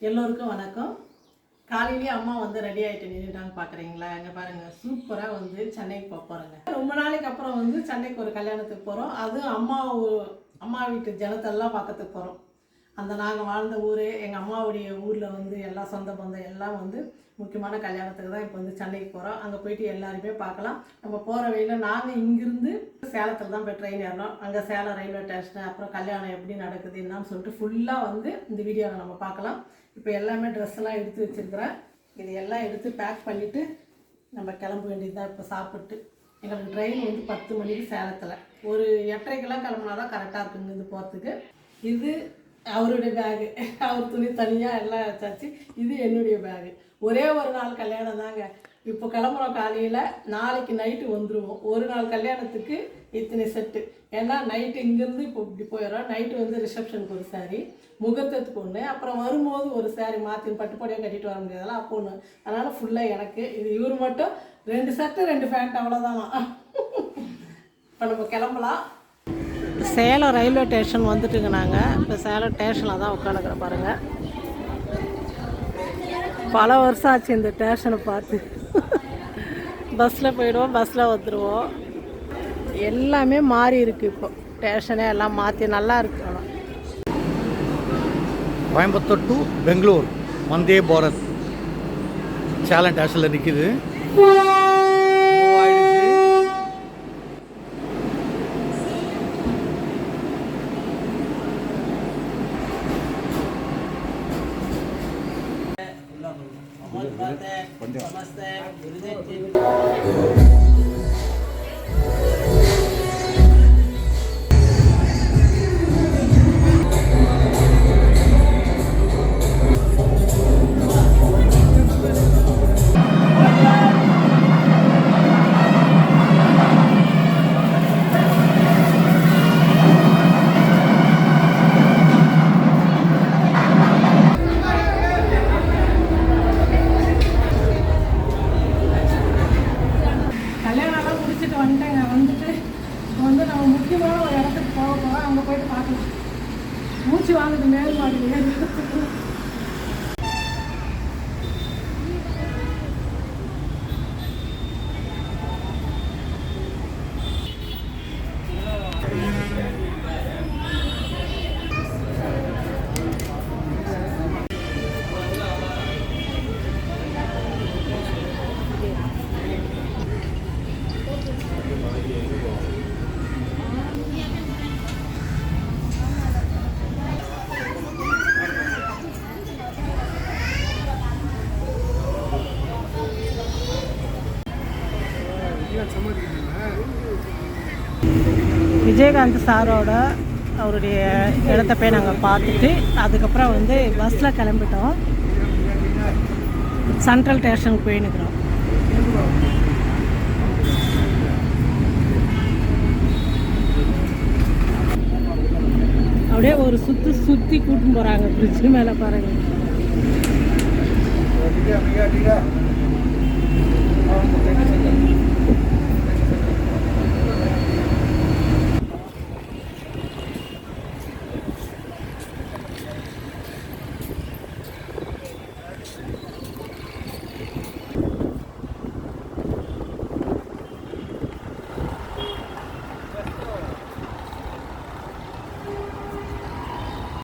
எல்லோருக்கும் வணக்கம். காலையிலேயே அம்மா வந்து ரெடி ஆகிட்டு நின்றுட்டான்னு பார்க்குறீங்களா இங்கே பாருங்கள் சூப்பராக வந்து சென்னைக்கு போக போகிறோங்க ரொம்ப நாளைக்கு அப்புறம் வந்து சென்னைக்கு ஒரு கல்யாணத்துக்கு போகிறோம் அதுவும் அம்மா அம்மா வீட்டு ஜனத்தெல்லாம் பார்க்கறதுக்கு போகிறோம் அந்த நாங்கள் வாழ்ந்த ஊர் எங்கள் அம்மாவுடைய ஊரில் வந்து எல்லா சொந்த பந்தம் எல்லாம் வந்து முக்கியமான கல்யாணத்துக்கு தான் இப்போ வந்து சென்னைக்கு போகிறோம் அங்கே போயிட்டு எல்லாருமே பார்க்கலாம். நம்ம போகிற வழியில் நாங்கள் இங்கிருந்து சேலத்தில் தான் போய் ட்ரெயின் ஏறணும். அங்கே சேலம் ரயில்வே ஸ்டேஷன் அப்புறம் கல்யாணம் எப்படி நடக்குது என்னன்னு சொல்லிட்டு ஃபுல்லாக வந்து இந்த வீடியோவை நம்ம பார்க்கலாம். இப்போ எல்லாமே ட்ரெஸ்ஸெல்லாம் எடுத்து வச்சுருக்குறேன். இது எல்லாம் எடுத்து பேக் பண்ணிவிட்டு நம்ம கிளம்ப வேண்டியதுதான் இப்போ சாப்பிட்டு. எங்களுக்கு ட்ரெயின் வந்து பத்து மணிக்கு சேலத்தில். ஒரு எட்டரைக்கெல்லாம் கிளம்புனா தான் கரெக்டாக இருக்குங்க இது போகிறதுக்கு இது அவருடைய பேகு அவர் துணி தனியாக எல்லாம் வச்சாச்சு இது என்னுடைய பேகு ஒரே ஒரு நாள் கல்யாணம் தாங்க. இப்போ கிளம்புறோம் காலையில் நாளைக்கு நைட்டு வந்துடுவோம் ஒரு நாள் கல்யாணத்துக்கு இத்தனை செட்டு ஏன்னா நைட்டு இங்கேருந்து இப்போ இப்படி போயிடும் நைட்டு வந்து ரிசப்ஷனுக்கு ஒரு சாரி முகூர்த்தத்துக்கு ஒன்று அப்புறம் வரும்போது ஒரு சாரி மாற்றி பட்டுப்படியாக கட்டிட்டு வர முடியாதுல்ல அப்போ ஒன்று அதனால் ஃபுல்லாக எனக்கு இது இவர் மட்டும் ரெண்டு சட்டை ரெண்டு ஃபேண்ட் அவ்வளோதானா இப்போ நம்ம கிளம்பலாம். சேலம் ரயில்வே ஸ்டேஷன் வந்துட்டுங்க நாங்கள் இப்போ சேலம் ஸ்டேஷனில் தான் உட்காந்துக்கிறோம் பாருங்கள் பல வருஷம் ஆச்சு இந்த ஸ்டேஷனை பார்த்து. பஸ்ஸில் போயிடுவோம் பஸ்ஸில் வந்துடுவோம் எல்லாமே மாறி இருக்கு இப்போ. ஸ்டேஷனே எல்லாம் மாற்றி நல்லா இருக்கு. ஆனால் கோயம்புத்தூர் டு பெங்களூர். வந்தே பாரத். சேலம் ஸ்டேஷனில் நிற்கிது కొంచెం வந்துட்டேன். நான் வந்துட்டு வந்து நம்ம முக்கியமான ஒரு இடத்துக்கு போக போகிறோம் அங்கே போயிட்டு பார்க்கலாம். மூச்சு வாங்குது மேல் மாடி விஜயகாந்த் சாரோட அவருடைய இடத்த போய் நாங்கள் பார்த்துட்டு அதுக்கப்புறம் வந்து பஸ்ஸில் கிளம்பிட்டோம். சென்ட்ரல் ஸ்டேஷனுக்கு போயின்னுக்குறோம் அப்படியே ஒரு சுற்றி சுற்றி கூட்டின்னு போகிறாங்க ஃப்ரிட்ஜு மேலே பாருங்க.